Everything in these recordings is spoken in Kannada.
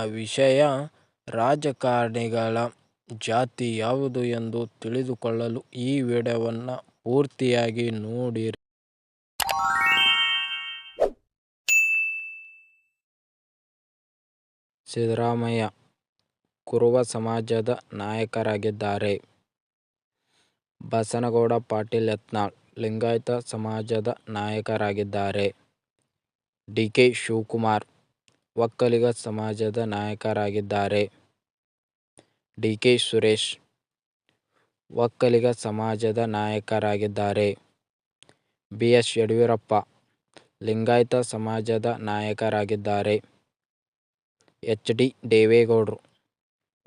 ವಿಷಯ ರಾಜಕಾರಣಿಗಳ ಜಾತಿ ಯಾವುದು ಎಂದು ತಿಳಿದುಕೊಳ್ಳಲು ಈ ವಿಡಿಯೋವನ್ನು ಪೂರ್ತಿಯಾಗಿ ನೋಡಿರಿ. ಸಿದ್ದರಾಮಯ್ಯ, ಕುರುಬ ಸಮಾಜದ ನಾಯಕರಾಗಿದ್ದಾರೆ. ಬಸನಗೌಡ, ಪಾಟೀಲ್, ಯತ್ನಾಳ್, ಲಿಂಗಾಯತ ಸಮಾಜದ ನಾಯಕರಾಗಿದ್ದಾರೆ. ಡಿ. ಕೆ. ಶಿವಕುಮಾರ್ ಒಕ್ಕಲಿಗ ಸಮಾಜದ ನಾಯಕರಾಗಿದ್ದಾರೆ. ಡಿ. ಕೆ. ಸುರೇಶ್, ಒಕ್ಕಲಿಗ ಸಮಾಜದ ನಾಯಕರಾಗಿದ್ದಾರೆ. ಬಿ. ಎಸ್. ಯಡಿಯೂರಪ್ಪ, ಲಿಂಗಾಯತ ಸಮಾಜದ ನಾಯಕರಾಗಿದ್ದಾರೆ. ಎಚ್. ಡಿ. ದೇವೇಗೌಡರು,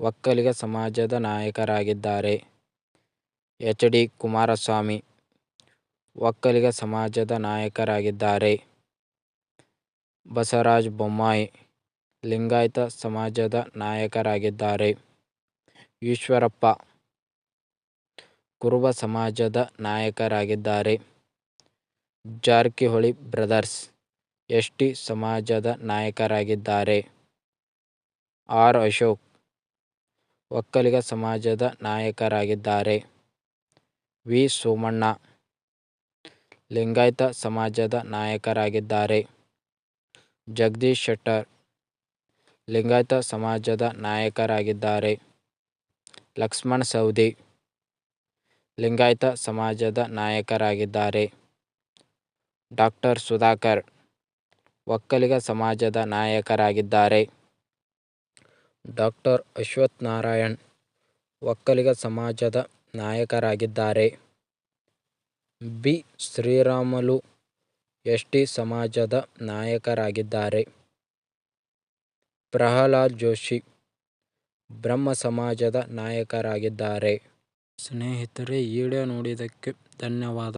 ಒಕ್ಕಲಿಗ ಸಮಾಜದ ನಾಯಕರಾಗಿದ್ದಾರೆ. ಎಚ್. ಡಿ. ಕುಮಾರಸ್ವಾಮಿ, ಒಕ್ಕಲಿಗ ಸಮಾಜದ ನಾಯಕರಾಗಿದ್ದಾರೆ. ಬಸವರಾಜ ಬೊಮ್ಮಾಯಿ ಲಿಂಗಾಯತ ಸಮಾಜದ ನಾಯಕರಾಗಿದ್ದಾರೆ. ಈಶ್ವರಪ್ಪ ಕುರುಬ ಸಮಾಜದ ನಾಯಕರಾಗಿದ್ದಾರೆ. Jarkiholi brothers S. ಟಿ. ಸಮಾಜದ ನಾಯಕರಾಗಿದ್ದಾರೆ. ಆರ್. ಅಶೋಕ್ ಒಕ್ಕಲಿಗ ಸಮಾಜದ ನಾಯಕರಾಗಿದ್ದಾರೆ. ವಿ. ಸೋಮಣ್ಣ ಲಿಂಗಾಯತ ಸಮಾಜದ ನಾಯಕರಾಗಿದ್ದಾರೆ. ಜಗದೀಶ್ ಶೆಟ್ಟರ್ ಲಿಂಗಾಯತ ಸಮಾಜದ ನಾಯಕರಾಗಿದ್ದಾರೆ. ಲಕ್ಷ್ಮಣ್ ಸೌದಿ ಲಿಂಗಾಯತ ಸಮಾಜದ ನಾಯಕರಾಗಿದ್ದಾರೆ. ಡಾಕ್ಟರ್ ಸುಧಾಕರ್ ಒಕ್ಕಲಿಗ ಸಮಾಜದ ನಾಯಕರಾಗಿದ್ದಾರೆ. ಡಾಕ್ಟರ್ ಅಶ್ವಥ್ ಅಶ್ವತ್ಥನಾರಾಯಣ ಒಕ್ಕಲಿಗ ಸಮಾಜದ ನಾಯಕರಾಗಿದ್ದಾರೆ. ಬಿ. ಶ್ರೀರಾಮುಲು ಎಸ್. ಟಿ. ಸಮಾಜದ ನಾಯಕರಾಗಿದ್ದಾರೆ. ಪ್ರಹ್ಲಾದ್ ಜೋಶಿ ಬ್ರಹ್ಮ ಸಮಾಜದ ನಾಯಕರಾಗಿದ್ದಾರೆ. ಸ್ನೇಹಿತರೆ ವಿಡಿಯೋ ನೋಡಿದ್ದಕ್ಕೆ ಧನ್ಯವಾದ.